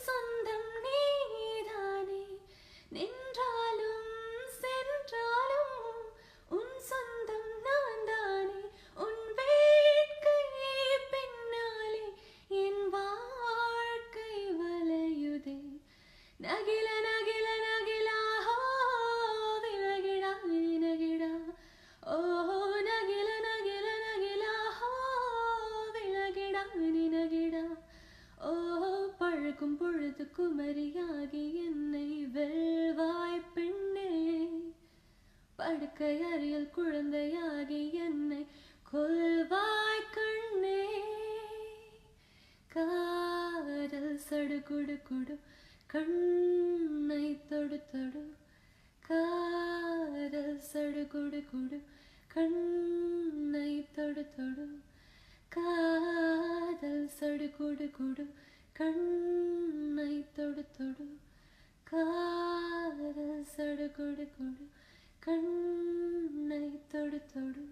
son குமரியாகி என்னை வெல்வாய் பெண்ணே. படுக்கை அறையில் குழந்தையாகி என்னை கொல்வாய் கண்ணே. காதல் சடு குடு குடு கண்ணை தொடு தொடு. காதல் சடு குடு குடு கண்ணை தொடு தொடு. காதல் சடு குடு குடு கண்ணை தொடு காதல் சடு கொடு. கண்ணை தொடு தொடு.